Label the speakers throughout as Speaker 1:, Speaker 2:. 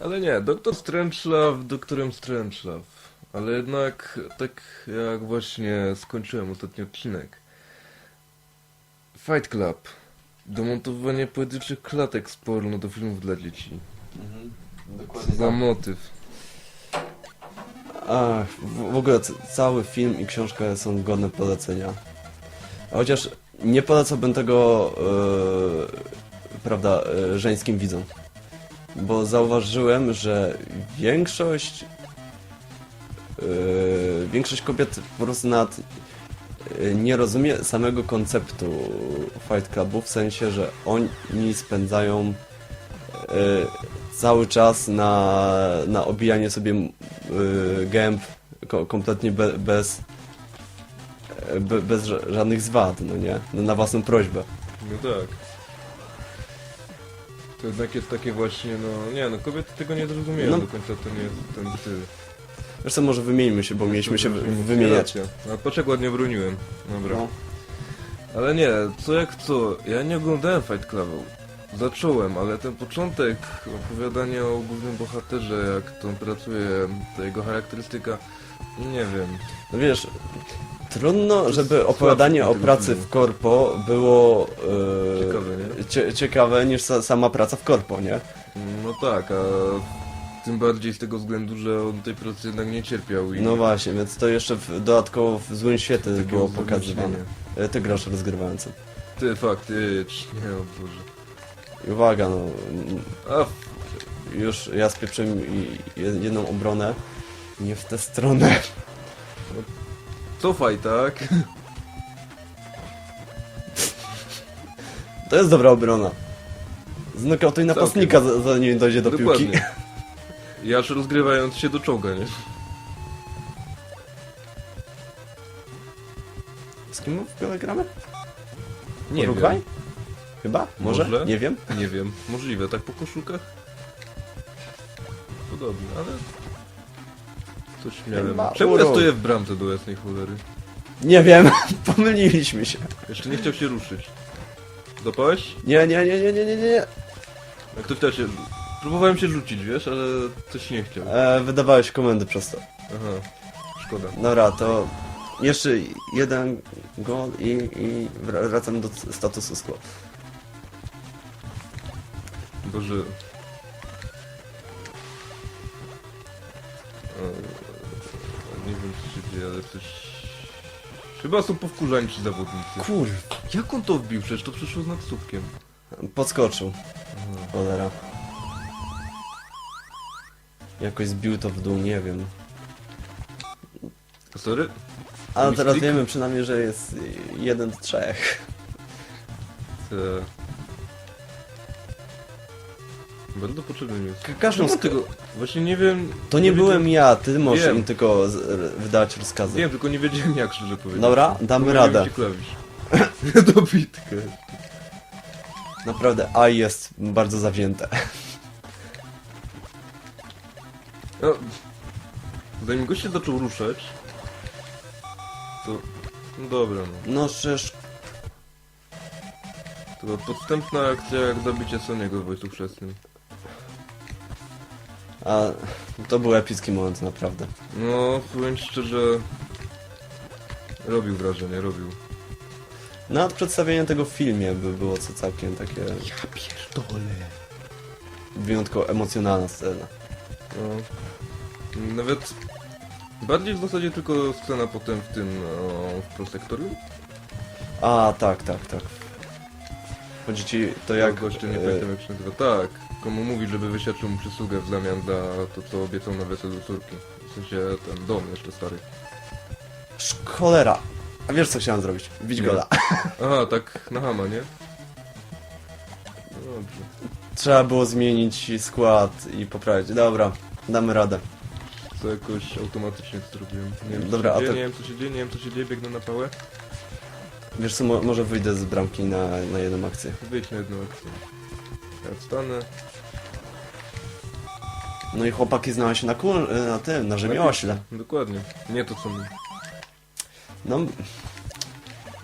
Speaker 1: Ale nie, Doktor Strangelove doktorem Strangelove. Ale jednak, tak jak właśnie skończyłem ostatni odcinek. Fight Club. Domontowanie pojedynczych klatek z porno do filmów dla dzieci. Co za motyw.
Speaker 2: Ach, w, w ogóle cały film i książka są godne polecenia. Chociaż nie polecałbym tego, e, prawda, e, żeńskim widzom. Bo zauważyłem, że większość e, większość kobiet po prostu nawet e, nie rozumie samego konceptu Fight Clubu, w sensie, że oni spędzają e, cały czas na, na obijanie sobie y, gęb ko, kompletnie be, bez e, be, bez ża- żadnych zwad, no nie? No, na własną prośbę.
Speaker 1: No tak. To jednak jest takie właśnie, no nie no, kobiety tego nie zrozumieją
Speaker 2: No.
Speaker 1: do końca, to nie jest ten styl.
Speaker 2: Zresztą może wymieńmy się, bo mieliśmy się wy- wymieniać.
Speaker 1: A patrz jak ładnie broniłem. Dobra.
Speaker 2: No.
Speaker 1: Ale nie, co jak co, ja nie oglądałem Fight Clubu. Zacząłem, ale ten początek opowiadania o głównym bohaterze, jak to on pracuje, ta jego charakterystyka, nie wiem.
Speaker 2: No wiesz, trudno, żeby opowiadanie o pracy w korpo było e,
Speaker 1: Ciekawe, nie?
Speaker 2: cie, ciekawe niż sa, sama praca w korpo, nie?
Speaker 1: No tak, a tym bardziej z tego względu, że on tej pracy jednak nie cierpiał i
Speaker 2: No właśnie, więc to jeszcze w, dodatkowo w złym świetle było pokazywane. E, Ty grasz rozgrywający.
Speaker 1: Ty faktycznie, o Boże.
Speaker 2: I uwaga, no, już ja spieprzyłem jedną obronę. Nie w tę stronę.
Speaker 1: cofaj, tak?
Speaker 2: To jest dobra obrona. Znokautuj napastnika, za- zanim dojdzie do piłki.
Speaker 1: Dokładnie. I aż rozgrywając się do czołga, nie?
Speaker 2: Z kim w ogóle gramy?
Speaker 1: Nie
Speaker 2: Urugwaj?
Speaker 1: wiem.
Speaker 2: Chyba? Może?
Speaker 1: Może?
Speaker 2: Nie wiem.
Speaker 1: Nie wiem. Możliwe, tak po koszulkach? Podobnie, ale... Coś miałem.
Speaker 2: Chyba
Speaker 1: Czemu ja stoję w bramce do jasnej cholery?
Speaker 2: Nie wiem. Pomyliliśmy się.
Speaker 1: Jeszcze nie chciał się ruszyć. Dopałeś?
Speaker 2: Nie, nie, nie, nie, nie, nie, nie.
Speaker 1: Jak ktoś chciał się... Próbowałem się rzucić, wiesz, ale coś nie chciał.
Speaker 2: E, wydawałeś komendy przez to.
Speaker 1: Aha. Szkoda.
Speaker 2: Dobra, to jeszcze jeden gol i, i wra- wracam do statusu quo.
Speaker 1: Boże. E, Nie wiem co się dzieje, ale coś... Chyba są powkurzani ci zawodnicy.
Speaker 2: Kur...
Speaker 1: Jak on to wbił? Przecież to przyszło z nadsłupkiem.
Speaker 2: Podskoczył. Cholera. Jakoś zbił to w dół, nie wiem.
Speaker 1: Sorry?
Speaker 2: Ale teraz wiemy przynajmniej, że jest jeden z trzech.
Speaker 1: Te... Będą potrzebny news.
Speaker 2: Ka- każdą
Speaker 1: Czemu
Speaker 2: sk-
Speaker 1: tego... Właśnie nie wiem...
Speaker 2: To nie byłem ja, ty możesz
Speaker 1: Wiem.
Speaker 2: im tylko z, r- wydawać rozkazy.
Speaker 1: Wiem, tylko nie wiedziałem jak szczerze powiedzieć.
Speaker 2: Dobra, damy
Speaker 1: Pomyliłem
Speaker 2: radę.
Speaker 1: ci klawisz. Dobitkę.
Speaker 2: Naprawdę, A jest bardzo zawzięte.
Speaker 1: No, zanim gość się zaczął ruszać, to... No dobra, no.
Speaker 2: No przecież
Speaker 1: To była podstępna akcja jak zabicie Soniego w Wojsku Chrzestnym.
Speaker 2: A to był epicki moment, naprawdę.
Speaker 1: No, powiem ci szczerze... Robił wrażenie, robił.
Speaker 2: Nawet przedstawienie tego w filmie by było co całkiem takie
Speaker 1: Ja pierdolę.
Speaker 2: wyjątkowo emocjonalna scena.
Speaker 1: No. Nawet... Bardziej w zasadzie tylko scena potem w tym... O, w prosektorium?
Speaker 2: A, tak, tak, tak. Chodzi ci to jak...
Speaker 1: Jak goście, nie
Speaker 2: e,
Speaker 1: pamiętam jak się nazywa. Tak, komu mówi, żeby wysiaczył mu przysługę w zamian za to, co obiecał na weselu córki. W sensie ten dom jeszcze stary.
Speaker 2: sz- Cholera! A wiesz co chciałem zrobić? Bić
Speaker 1: Nie.
Speaker 2: gola.
Speaker 1: Aha, tak na hama, nie? No dobrze.
Speaker 2: Trzeba było zmienić skład i poprawić. Dobra, damy radę.
Speaker 1: To jakoś automatycznie to zrobiłem. Nie wiem,
Speaker 2: Dobra,
Speaker 1: co
Speaker 2: a
Speaker 1: się dzieje,
Speaker 2: to-
Speaker 1: nie wiem co się dzieje, nie wiem co się dzieje, biegnę na pałę.
Speaker 2: Wiesz co, mo może wyjdę z bramki na, na jedną akcję.
Speaker 1: Wyjdź na jedną akcję. Ja wstanę.
Speaker 2: No i chłopaki znają się na kul... na tym, na rzemiośle.
Speaker 1: Dokładnie. Nie to co my.
Speaker 2: No...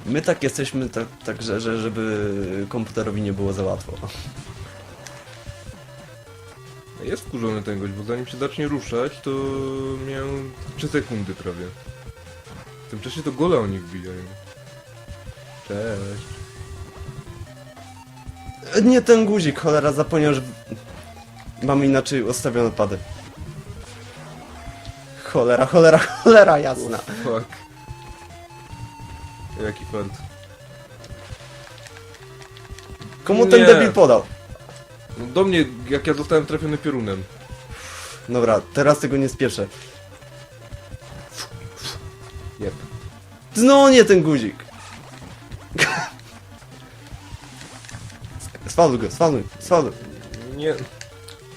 Speaker 2: My tak jesteśmy, tak, tak że, że, żeby komputerowi nie było za łatwo.
Speaker 1: Jest wkurzony ten gość, bo zanim się zacznie ruszać, to miał 3 sekundy prawie. W tym czasie to gola oni wbijają. Cześć.
Speaker 2: Nie ten guzik, cholera, zapomniałem, że... Mamy inaczej ustawione pady. Cholera, cholera, cholera, jasna.
Speaker 1: Fuck. Jaki fart.
Speaker 2: Komu ten
Speaker 1: Nie.
Speaker 2: debil podał?
Speaker 1: No do mnie, jak ja zostałem trafiony piorunem.
Speaker 2: Dobra, teraz tego nie spieszę.
Speaker 1: Jep.
Speaker 2: Znowu nie ten guzik. Swaluj go, swaluj, swaluj.
Speaker 1: Nie.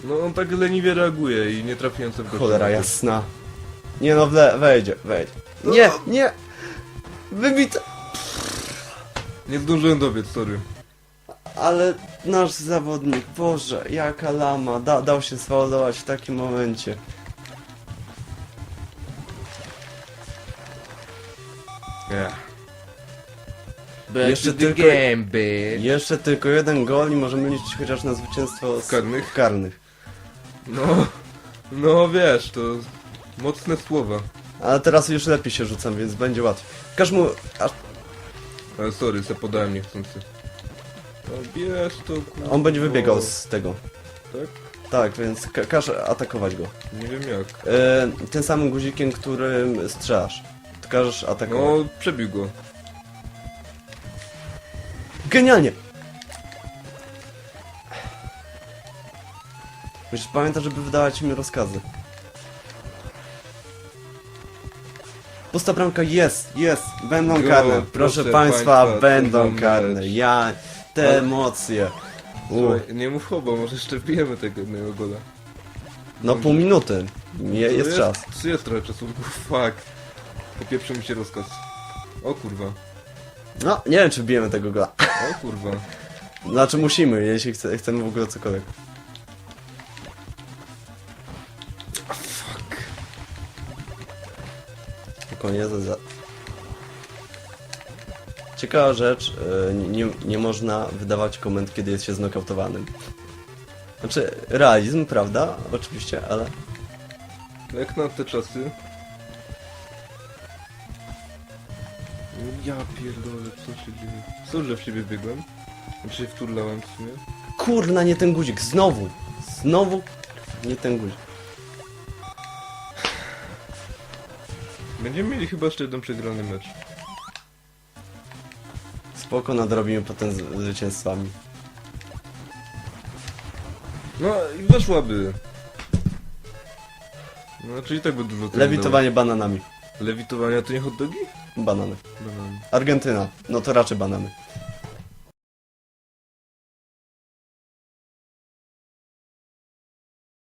Speaker 1: No on tak leniwie reaguje i nie trafiłem sobie w.
Speaker 2: Cholera jasna. Nie no, wle, wejdzie, wejdzie. Nie, nie! Wybite!
Speaker 1: Nie zdążyłem dobiec, sorry.
Speaker 2: Ale nasz zawodnik, Boże, jaka lama, da, dał się sfaulować w takim momencie.
Speaker 1: Yeah.
Speaker 2: Back Jeszcze to the tylko-
Speaker 1: game, bitch.
Speaker 2: Jeszcze tylko jeden gol i możemy liczyć chociaż na zwycięstwo z
Speaker 1: Karnych?
Speaker 2: karnych.
Speaker 1: No, no wiesz, to mocne słowa.
Speaker 2: Ale teraz już lepiej się rzucam, więc będzie łatwiej. Każ mu... Aż,
Speaker 1: Ale sorry, se podałem niechcący. No bierz to, kurwa.
Speaker 2: on będzie wybiegał z tego.
Speaker 1: Tak?
Speaker 2: Tak, więc ka każ atakować go.
Speaker 1: Nie wiem jak.
Speaker 2: E, tym samym guzikiem, którym strzelasz. Każesz atakować.
Speaker 1: No, przebił go.
Speaker 2: Genialnie! Musisz pamiętać, żeby wydawać mi rozkazy. Pusta bramka jest, jest, będą
Speaker 1: Go,
Speaker 2: karne. Proszę,
Speaker 1: proszę
Speaker 2: państwa,
Speaker 1: państwa,
Speaker 2: będą karne.
Speaker 1: mecz.
Speaker 2: Ja, te
Speaker 1: Ale-
Speaker 2: emocje. U,
Speaker 1: Słuchaj, nie mów hobo, może jeszcze wbijemy tego jednego gola.
Speaker 2: no pół minuty. Je,
Speaker 1: To
Speaker 2: jest czas.
Speaker 1: Jest, jest trochę czasu, fuck. Popieprzył mi się rozkaz. O kurwa,
Speaker 2: No, nie wiem, czy bijemy tego gola.
Speaker 1: o kurwa.
Speaker 2: Znaczy musimy, jeśli chce, chcemy w ogóle cokolwiek.
Speaker 1: Fuck.
Speaker 2: Koniec. Za... Ciekawa rzecz, e, nie, nie można wydawać komend, kiedy jest się znokautowanym. Znaczy, realizm, prawda? Oczywiście, ale...
Speaker 1: Jak na te czasy. Ja pierdolę, co się dzieje? Co, że w siebie biegłem? Znaczy się wturlałem w sumie.
Speaker 2: Kurna, nie ten guzik, znowu! Znowu nie ten guzik.
Speaker 1: Będziemy mieli chyba jeszcze jeden przegrany mecz.
Speaker 2: Spoko, nadrobimy potem z zwycięstwami.
Speaker 1: No i weszłaby. No, czyli tak by dużo tego
Speaker 2: Lewitowanie bananami.
Speaker 1: Lewitowania to nie hot dogi?
Speaker 2: Banany.
Speaker 1: Banany.
Speaker 2: Argentyna, no to raczej banany.